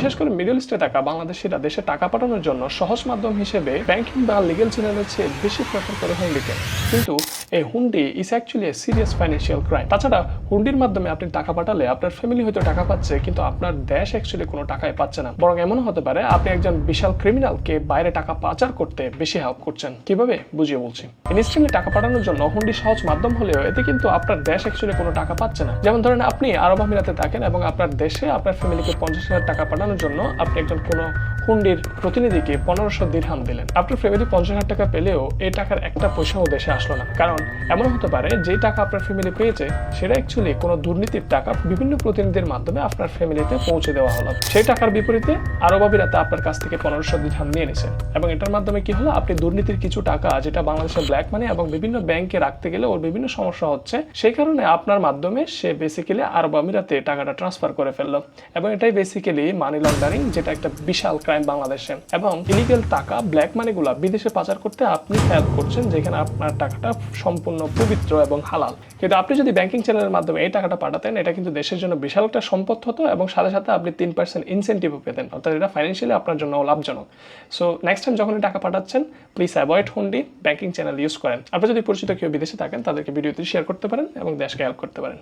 বিশেষ করে মিডল ইস্টে থাকা বাংলাদেশিরা দেশে টাকা পাঠানোর জন্য সহজ মাধ্যম হিসেবে ব্যাংকিং বা লিগেল চ্যানেলের চেয়ে বেশি প্রেফার করে হুন্ডিকে কিন্তু এই হুন্ডি is actually a serious financial crime তাছাড়া হুন্ডির মাধ্যমে আপনি টাকা পাঠালে আপনার ফ্যামিলি হয়তো টাকা পাচ্ছে, কিন্তু আপনার দেশ অ্যাকচুয়ালি কোনো টাকাই পাচ্ছে না। বরং এমন হতে পারে, আপনি একজন বিশাল ক্রিমিনালকে বাইরে টাকা পাচার করতে বেশি হেল্প করছেন। কীভাবে? বুঝিয়ে বলছি। ইনস্ট্যান্টলি টাকা পাঠানোর জন্য হুন্ডি সহজ মাধ্যম হলেও এতে কিন্তু আপনার দেশ অ্যাকচুয়ালি কোনো টাকা পাচ্ছে না। যেমন ধরেন আপনি আরব আমিরাতে থাকেন এবং আপনার দেশে আপনার ফ্যামিলিকে পঞ্চাশ হাজার টাকা জন্য আপনি একজন কোনো হুন্ডির প্রতিনিধিকে পনেরোশো দিরহাম দিলেন। আপনার ফ্যামিলি পঞ্চাশ হাজার টাকা পেলেও এই টাকার একটা পয়সাও দেশে আসলো না। কারণ এমন হতে পারে যে টাকা আপনার ফ্যামিলি পেয়েছে, সেটা অ্যাকচুয়ালি কোনো দুর্নীতির টাকা বিভিন্ন প্রতিনিধির মাধ্যমে আপনার ফ্যামিলিতে পৌঁছে দেওয়া হলো। সেই টাকার বিপরীতে আরব আমিরাতে আপনার কাছ থেকে পনেরোশো দিরহাম নিয়ে নিছে এবং এটার মাধ্যমে কি হলো, আপনি দুর্নীতির কিছু টাকা যেটা বাংলাদেশের ব্ল্যাক মানি এবং বিভিন্ন ব্যাংকে রাখতে গেলে ওর বিভিন্ন সমস্যা হচ্ছে, সেই কারণে আপনার মাধ্যমে সে বেসিক্যালি আরব আমিরাতে টাকাটা ট্রান্সফার করে ফেলল। এবং এটাই বেসিক্যালি মানি লন্ডারিং যেটা একটা বিশাল ক্রাইম বাংলাদেশে এবং ইলিগেল টাকা ব্ল্যাক মানিগুলা বিদেশে পাচার করতে আপনি হেল্প করছেন, যেখানে আপনার টাকাটা সম্পূর্ণ পবিত্র এবং হালাল। কিন্তু আপনি যদি ব্যাংকিং চ্যানেলের মাধ্যমে এই টাকাটা পাঠাতেন, এটা কিন্তু দেশের জন্য বিশাল একটা সম্পদ হতো এবং সাথে সাথে আপনি তিন পার্সেন্ট ইনসেন্টিভও পেতেন। অর্থাৎ এটা ফাইন্যান্সিয়ালি আপনার জন্য লাভজনক। সো নেক্সট টাইম যখন টাকা পাঠাচ্ছেন please avoid hundi banking channel use করেন। আপনি যদি পরিচিত কেউ বিদেশে থাকেন, তাদেরকে ভিডিওতে শেয়ার করতে পারেন এবং দেশকে হেল্প করতে পারেন।